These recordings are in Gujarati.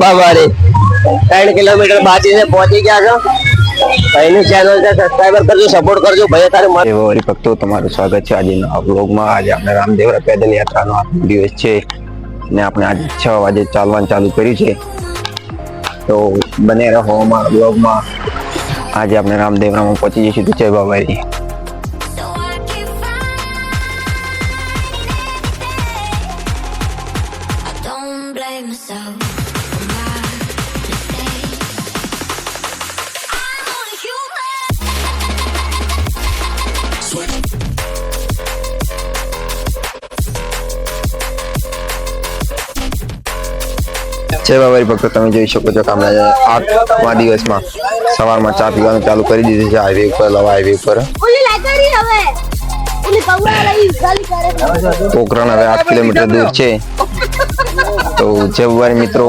બાબા રે ત્રણ કિલોમીટર છે પહોંચી ગયા છો. ભાઈની ચેનલ છે સબસ્ક્રાઈબર કરજો સપોર્ટ કરજો. ભાઈ તારે મારે ભક્તો, તમારું સ્વાગત છે. આજે નવા બ્લોગમાં આજે આપણે રામદેવરા પેદલ યાત્રાનો આજનો દિવસ છે ને આપણે આજે છ વાગે ચાલવાનું ચાલુ કર્યું છે. તો બને રહો અમારા બ્લોગમાં આજે આપણે રામદેવરામાં પહોંચી જઈશું. જય બાબારી જય બાબારી ભક્તો તમે જોઈ શકો છો કે આપણે આઠમા દિવસમાં સવારમાં ચા પીવાનું ચાલુ કરી દીધું છે હાઈવે ઉપર લવા હાઈવે ઉપર. પોખરણ હવે આઠ કિલોમીટર દૂર છે. તો જય મિત્રો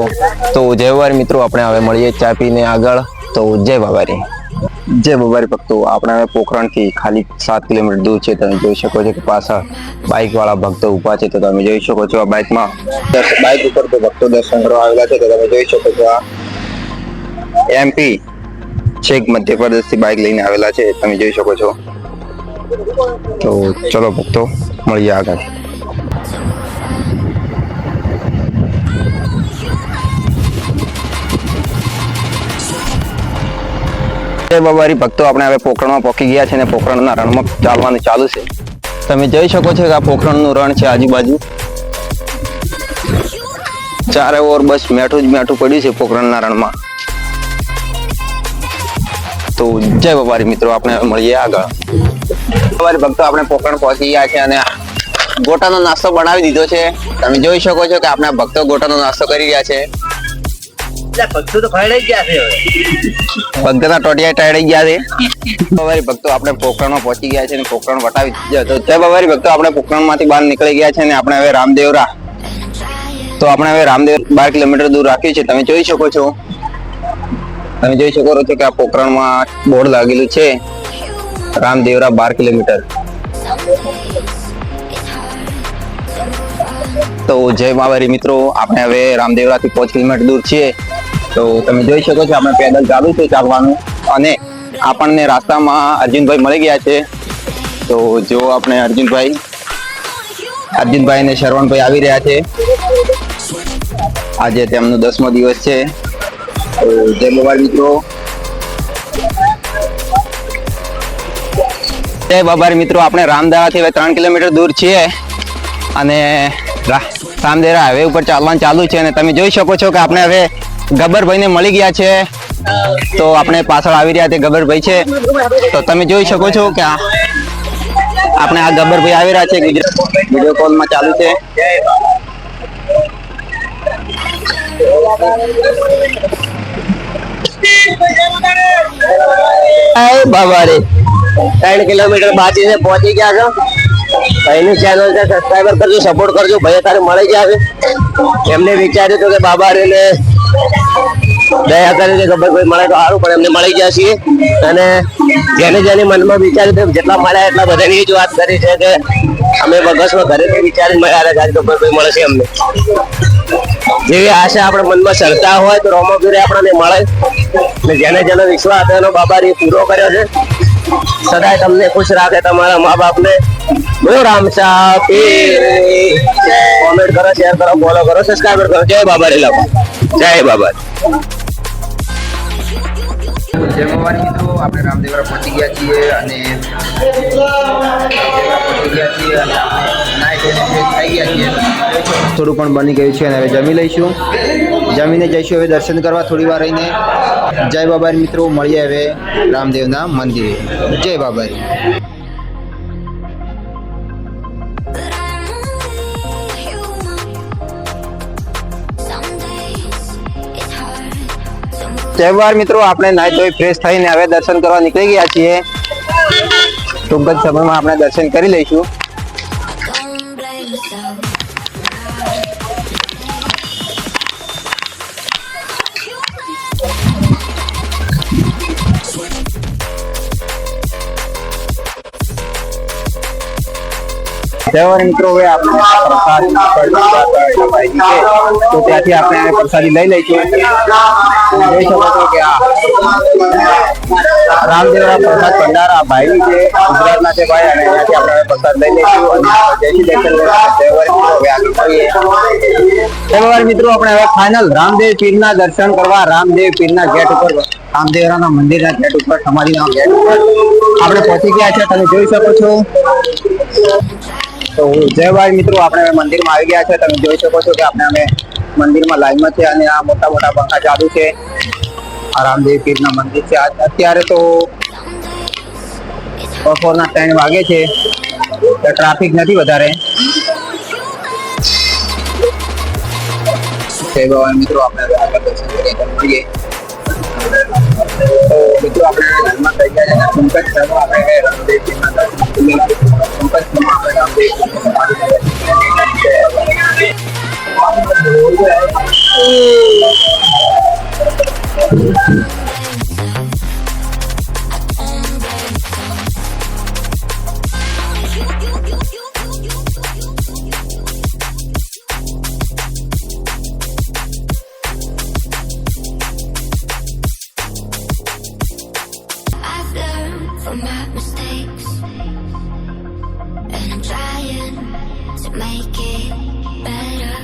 તો જય મિત્રો આપણે હવે મળીએ ચા પીને આગળ. તો જય બાબારી. જય બાબારી ભક્તો આપણે પોખરણથી ખાલી સાત કિલોમીટર દૂર છે, તમે જોઈ શકો છો કે પાછળ બાઇક વાળા ભક્તો ઊભા છે, તો તમે જોઈ શકો છો આ બાઇકમાં બાઇક ઉપર તો ભક્તો દર્શન કરવા આવેલા છે, તો તમે જોઈ શકો છો આ એમપી છેક મધ્યપ્રદેશથી બાઇક લઈને આવેલા છે, તમે જોઈ શકો છો. તો ચલો ભક્તો, મળીએ આગળ. જય બાબારી ભક્તો આપણે હવે પોખરણમાં પોકી ગયા છે અને પોખરણના રણમાં ચાલવાનું ચાલુ છે. તમે જોઈ શકો છો કે આ પોખરણનું રણ છે આજુબાજુ. ચારે ઓર બસ મેઠું જ મેઠું પડ્યું છે પોખરણના રણમાં. તો જય બાબારી મિત્રો, આપણે મળીએ આગળ. બાબારી ભક્તો, આપણે પોખરણ પહોંચી ગયા છે અને ગોટાનો નાસ્તો બનાવી દીધો છે. તમે જોઈ શકો છો કે આપણે ભક્તો ગોટાનો નાસ્તો કરી રહ્યા છે. ભક્તો તો ફાઈડાઈ ગયા છે ભક્તો ના ટોટિયા ટાળી ગયા છે. બવારી ભક્તો આપણે પોખરણમાં પહોંચી ગયા છે અને પોખરણ વટાવી દીધો. તો બવારી ભક્તો, આપણે પોખરણમાંથી બહાર નીકળી ગયા છે અને આપણે હવે રામદેવરા. તો આપણે હવે રામદેવ બાર કિલોમીટર દૂર રાખ્યું છે. તમે જોઈ શકો છો. તમે જોઈ શકો છો કે આ પોખરણમાં બોર્ડ લાગેલું છે. રામદેવરા બાર કિલોમીટર. તો જય માવારી મિત્રો, આપણે હવે રામદેવરાથી પાંચ કિલોમીટર દૂર છીએ. તો તમે જોઈ શકો છો, આપણે પેદલ ચાલુ છે ચાલવાનું અને આપણને રાસ્તામાં અર્જુનભાઈ મળી ગયા છે. તો જો આપણે અર્જુનભાઈ અર્જુનભાઈ અને શરવણભાઈ આવી રહ્યા છે. આજે તેમનો દસમો દિવસ છે. તો જય બાબા મિત્રો. જય બાબારી મિત્રો, આપણે રામદાવાથી હવે ત્રણ કિલોમીટર દૂર છીએ. અને રા- હવે ઉપર ચાલવાનું ચાલુ છે અને તમે જોઈ શકો છો કે આપણે હવે ગબ્બરભાઈને મળી ગયા છે. તો આપણે પાછળ આવી રહ્યા તે ગબ્બરભાઈ છે. તો તમે જોઈ શકો છો કે આપણે આ ગબ્બરભાઈ આવી રહ્યા છે વીડિયો કોલમાં ચાલુ છે. બાબા રે ત્રણ કિલોમીટર છે પહોંચી ગયા છો. ભાઈની ચેનલ છે સબસ્ક્રાઈબર કરજો સપોર્ટ કરજો ભાઈ તારે મળી છે. એમને વિચાર્યું હતું કે બાબા રે દયા કરી છે, ખબર કોઈ મળે તો સારું, પણ એમને મળી ગયા છીએ. અને જેને જેને મનમાં વિચાર્યું જેટલા મળ્યા, એટલા બધાની જ વાત કરી છે કે અમે બગસમાં ઘરેથી વિચારીને મળ્યા હતા ખબર કોઈ મળશે અમને. જેવી આશા આપણે મનમાં સરતા હોય તો રોમોગીરી આપણને મળે. ને જેને જેનો વિશ્વાસ હતો એનો બાબારી પૂરો કર્યો છે. સદાય તમને ખુશ રાખે તમારા મા બાપને. રામસા પીર કોમેન્ટ કરો શેર કરો ફોલો કરો સબસ્ક્રાઇબ કરો. જય બાબા રે લોકો જય બાબા. જય ભવાની મિત્રો આપણે રામદેવરા પહોંચી ગયા છીએ અને પહોંચી ગયા છીએ અને ગયા છીએ. થોડું પણ બની ગયું છે અને હવે જમી લઈશું. જમીને જઈશું હવે દર્શન કરવા થોડી વાર રહીને. જય બાબારી મિત્રો મળીએ હવે રામદેવના મંદિરે. જય બાબારી બાર મિત્રો, આપણે નાઈ ધોઈ ફ્રેશ થઈને હવે દર્શન કરવા નીકળી ગયા છીએ. ટૂંક જ સમયમાં આપણે દર્શન કરી લઈશું. જય મિત્રો, હવે આપણે પ્રસાદ ભાઈ છે, તો ત્યાંથી આપણે પ્રસાદી લઈ લઈશું. જોઈ શકો છો કે આ રામદેવરા પ્રસાદ ભંડારા ભાઈ છે, ગુજરાતના છે ભાઈ, અને ત્યાંથી આપણે પ્રસાદ લઈ લઈશું. અને આગળ મળીએ તહેવાર મિત્રો, આપણે હવે ફાઇનલ રામદેવ પીરના દર્શન કરવા, રામદેવ પીરના ગેટ ઉપર, રામદેવરાના મંદિરના ગેટ ઉપર, સમાધિના ગેટ ઉપર. આપણે પહોંચી ગયા છે તમે જોઈ શકો છો. તો જય ભાઈ મિત્રો, આપણે મંદિરમાં આવી ગયા છે. તમે જોઈ શકો છો કે આપણે અમે મંદિરમાં લાઈનમાં છે અને આ મોટા મોટા પંખા ચાલુ છે. આ રામદેવ પીરના મંદિર છે. અત્યારે તો બપોરના ત્રણ વાગે છે. ટ્રાફિક નથી વધારે. જય મિત્રો, આપણે આગળ દર્શન કરીએ તો મિત્રો, આપણે ઘરમાં થઈ ગયા છે. પંકજ આપણે from my mistakes, and I'm trying to make it better.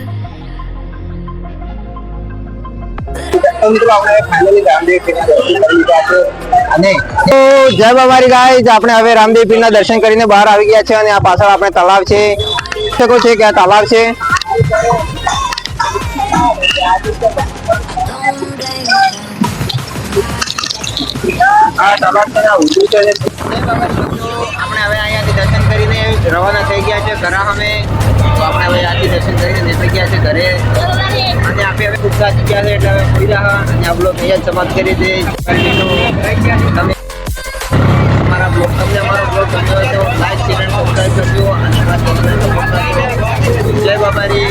જય બાબારી ગાય આપણે હવે રામદેવ પીરના દર્શન કરીને બહાર આવી ગયા છે અને આ પાછળ આપણે તળાવ છે શકો છે કે આ તળાવ છે. આ છે આપણે હવે અહીંયાથી દર્શન કરીને રવાના થઈ ગયા છે. ઘરા અમે આપણે હવે આથી દર્શન કરીને નીકળી ગયા છે ઘરે. અને આપણે હવે ખૂબ સાચી છે એટલે હવે રહ્યા અને આ કરી દે તમે અમારા બ્લોગ તમને અમારો બ્લોગ ગમ્યો હોય તો લાઈક ચેનલ સબસ્ક્રાઈબ અને જય બાબારી